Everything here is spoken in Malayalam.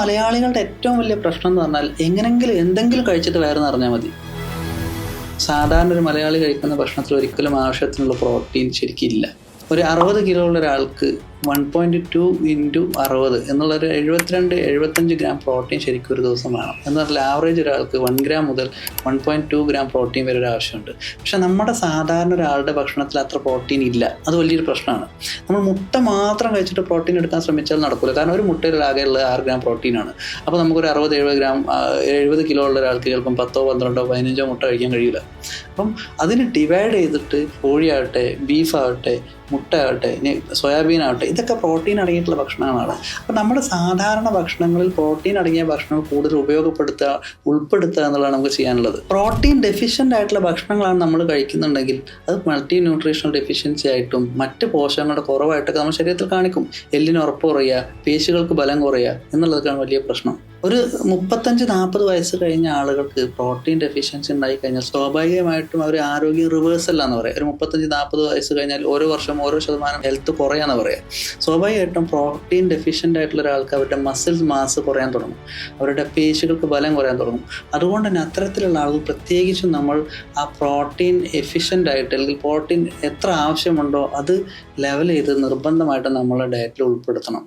മലയാളികളുടെ ഏറ്റവും വലിയ പ്രശ്നം എന്ന് പറഞ്ഞാൽ എങ്ങനെങ്കിലും എന്തെങ്കിലും കഴിച്ചിട്ട് വയറ് നിറഞ്ഞാൽ മതി. സാധാരണ ഒരു മലയാളി കഴിക്കുന്ന ഭക്ഷണത്തിൽ ഒരിക്കലും ആവശ്യത്തിനുള്ള പ്രോട്ടീൻ ശരിക്കില്ല. ഒരു അറുപത് കിലോ ഉള്ള ഒരാൾക്ക് വൺ പോയിന്റ് ടു ഇന്റു അറുപത് എന്നുള്ളൊരു എഴുപത്തിരണ്ട് എഴുപത്തഞ്ച് ഗ്രാം പ്രോട്ടീൻ ശരിക്കും ഒരു ദിവസം വേണം. എന്ന് പറഞ്ഞാൽ ആവറേജ് ഒരാൾക്ക് വൺ ഗ്രാം മുതൽ one point two gram protein വരെ ഒരു ആവശ്യമുണ്ട്. പക്ഷേ നമ്മുടെ സാധാരണ ഒരാളുടെ ഭക്ഷണത്തിൽ അത്ര പ്രോട്ടീൻ ഇല്ല. അത് വലിയൊരു പ്രശ്നമാണ്. നമ്മൾ മുട്ട മാത്രം കഴിച്ചിട്ട് പ്രോട്ടീൻ എടുക്കാൻ ശ്രമിച്ചാൽ നടക്കില്ല കാരണം ഒരു മുട്ടയിൽ ആകെ ഉള്ളത് ആറ് ഗ്രാം പ്രോട്ടീനാണ് അപ്പോൾ നമുക്കൊരു അറുപത് എഴുപത് ഗ്രാം എഴുപത് കിലോ ഉള്ള ഒരാൾക്ക് ചിലപ്പം പത്തോ പന്ത്രണ്ടോ പതിനഞ്ചോ മുട്ട കഴിക്കാൻ കഴിയില്ല അപ്പം അതിന് ഡിവൈഡ് ചെയ്തിട്ട് കോഴിയാവട്ടെ ബീഫാവട്ടെ മുട്ട ആവട്ടെ ഇനി സോയാബീൻ ആവട്ടെ ഇതൊക്കെ പ്രോട്ടീൻ അടങ്ങിയിട്ടുള്ള ഭക്ഷണങ്ങളാണ്. അപ്പം നമ്മുടെ സാധാരണ ഭക്ഷണങ്ങളിൽ പ്രോട്ടീൻ അടങ്ങിയ ഭക്ഷണം കൂടുതൽ ഉപയോഗപ്പെടുത്തുക ഉൾപ്പെടുത്തുക എന്നുള്ളതാണ് നമുക്ക് ചെയ്യാനുള്ളത്. പ്രോട്ടീൻ ഡെഫിഷ്യന്റ് ആയിട്ടുള്ള ഭക്ഷണങ്ങളാണ് നമ്മൾ കഴിക്കുന്നുണ്ടെങ്കിൽ അത് മൾട്ടി ന്യൂട്രീഷണൽ ഡെഫിഷ്യൻസി ആയിട്ടും മറ്റ് പോഷകങ്ങളുടെ കുറവായിട്ടൊക്കെ നമ്മുടെ ശരീരത്തിൽ കാണിക്കും. എല്ലിന് ഉറപ്പ് കുറയുക പേശികൾക്ക് ബലം കുറയുക എന്നുള്ളതൊക്കെയാണ് വലിയ പ്രശ്നം. ഒരു മുപ്പത്തഞ്ച് നാൽപ്പത് വയസ്സ് കഴിഞ്ഞ ആളുകൾക്ക് പ്രോട്ടീൻ ഡെഫിഷ്യൻസി ഉണ്ടായി കഴിഞ്ഞാൽ സ്വാഭാവികമായിട്ടും അവർ ആരോഗ്യം റിവേഴ്സല്ല എന്ന് പറയാം. ഒരു മുപ്പത്തഞ്ച് നാൽപ്പത് വയസ്സ് കഴിഞ്ഞാൽ ഓരോ വർഷം ഓരോ ശതമാനം ഹെൽത്ത് കുറയാന്ന് പറയാം. സ്വാഭാവികമായിട്ടും പ്രോട്ടീൻ ഡെഫിഷ്യന്റ് ആയിട്ടുള്ള ഒരാൾക്ക് അവരുടെ മസിൽസ് മാസ് കുറയാൻ തുടങ്ങും. അവരുടെ പേശികൾക്ക് ബലം കുറയാൻ തുടങ്ങും. അതുകൊണ്ട് തന്നെ അത്തരത്തിലുള്ള ആളുകൾ പ്രത്യേകിച്ചും നമ്മൾ ആ പ്രോട്ടീൻ എഫിഷ്യന്റ് ആയിട്ട് അല്ലെങ്കിൽ പ്രോട്ടീൻ എത്ര ആവശ്യമുണ്ടോ അത് ലെവൽ ചെയ്ത് നിർബന്ധമായിട്ട് നമ്മളെ ഡയറ്റിൽ ഉൾപ്പെടുത്തണം.